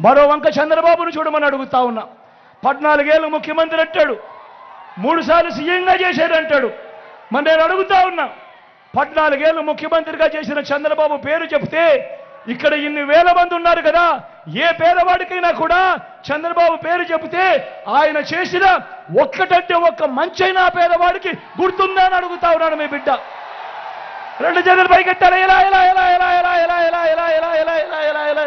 మరో వంక చంద్రబాబును చూడమని అడుగుతా ఉన్నా పద్నాలుగేళ్ళు ముఖ్యమంత్రి అంటాడు మూడు సార్లు సీఎంగా చేశాడంటాడు మరి నేను అడుగుతా ఉన్నా పద్నాలుగేళ్ళు ముఖ్యమంత్రిగా చేసిన చంద్రబాబు పేరు చెప్తే ఇక్కడ ఇన్ని వేల మంది ఉన్నారు కదా ఏ పేదవాడికైనా కూడా చంద్రబాబు పేరు చెబితే ఆయన చేసిన ఒక్కటంటే ఒక్క మంచైనా పేదవాడికి గుర్తుందా అని అడుగుతా ఉన్నాడు మీ బిడ్డ రెండు చేతులు పైకెట్టారు ఎలా ఎలా ఎలా ఎలా ఎలా ఎలా ఎలా ఎలా ఎలా ఎలా ఎలా ఎలా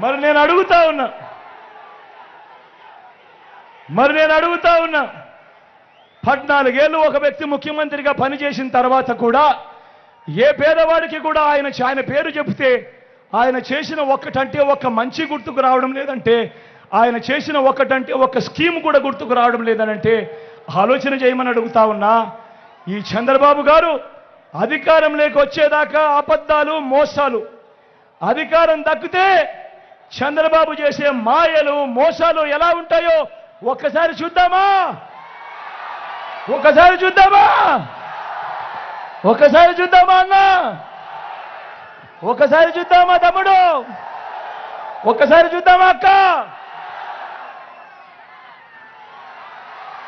మరి నేను అడుగుతా ఉన్నా. మరి నేను అడుగుతా ఉన్నా. పద్నాలుగేళ్ళు ఒక వ్యక్తి ముఖ్యమంత్రిగా పనిచేసిన తర్వాత కూడా ఏ పేదవాడికి కూడా ఆయన ఆయన పేరు చెబితే ఆయన చేసిన ఒక్కటంటే ఒక్క మంచి గుర్తుకు రావడం లేదంటే ఆయన చేసిన ఒక్కటంటే ఒక్క స్కీమ్ కూడా గుర్తుకు రావడం లేదనంటే ఆలోచన చేయమని అడుగుతా ఉన్నా. ఈ చంద్రబాబు గారు అధికారం లేక వచ్చేదాకా అబద్ధాలు మోసాలు. అధికారం దక్కితే చంద్రబాబు చేసే మాయలు మోసాలు ఎలా ఉంటాయో ఒక్కసారి చూద్దామా? ఒక్కసారి చూద్దామా? ఒక్కసారి చూద్దామా అన్న? ఒక్కసారి చూద్దామా తమ్ముడు? ఒక్కసారి చూద్దామా అక్క?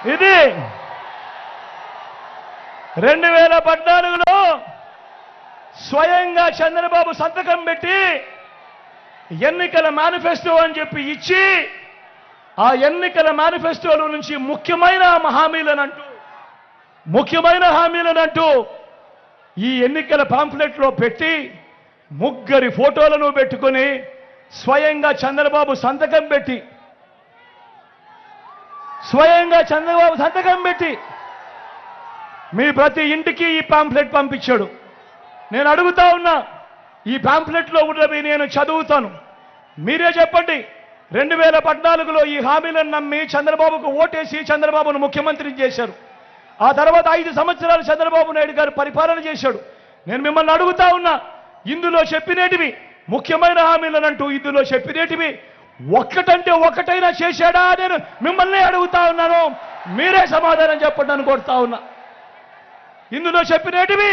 ఇది రెండు వేల పద్నాలుగులో స్వయంగా చంద్రబాబు సంతకం పెట్టి ఎన్నికల మేనిఫెస్టో అని చెప్పి ఇచ్చి ఆ ఎన్నికల మేనిఫెస్టోలో నుంచి ముఖ్యమైన హామీలనంటూ ముఖ్యమైన హామీలనంటూ ఈ ఎన్నికల పాంఫ్లెట్లో పెట్టి ముగ్గురి ఫోటోలను పెట్టుకొని స్వయంగా చంద్రబాబు సంతకం పెట్టి స్వయంగా చంద్రబాబు సంతకం పెట్టి మీ ప్రతి ఇంటికి ఈ పాంఫ్లెట్ పంపించాడు. నేను అడుగుతా ఉన్నా ఈ ప్యాంప్లెట్లో ఉన్నవి నేను చదువుతాను. మీరే చెప్పండి రెండు వేల పద్నాలుగులో ఈ హామీలను నమ్మి చంద్రబాబుకు ఓటేసి చంద్రబాబును ముఖ్యమంత్రిని చేశారు. ఆ తర్వాత ఐదు సంవత్సరాలు చంద్రబాబు నాయుడు గారు పరిపాలన చేశాడు. నేను మిమ్మల్ని అడుగుతా ఉన్నా ఇందులో చెప్పినేటివి ముఖ్యమైన హామీలనంటూ ఇందులో చెప్పినేటివి ఒక్కటంటే ఒక్కటైనా చేశాడా నేను మిమ్మల్ని అడుగుతా ఉన్నాను. మీరే సమాధానం చెప్పండి అని కోరుతా ఉన్నా. ఇందులో చెప్పినేటివి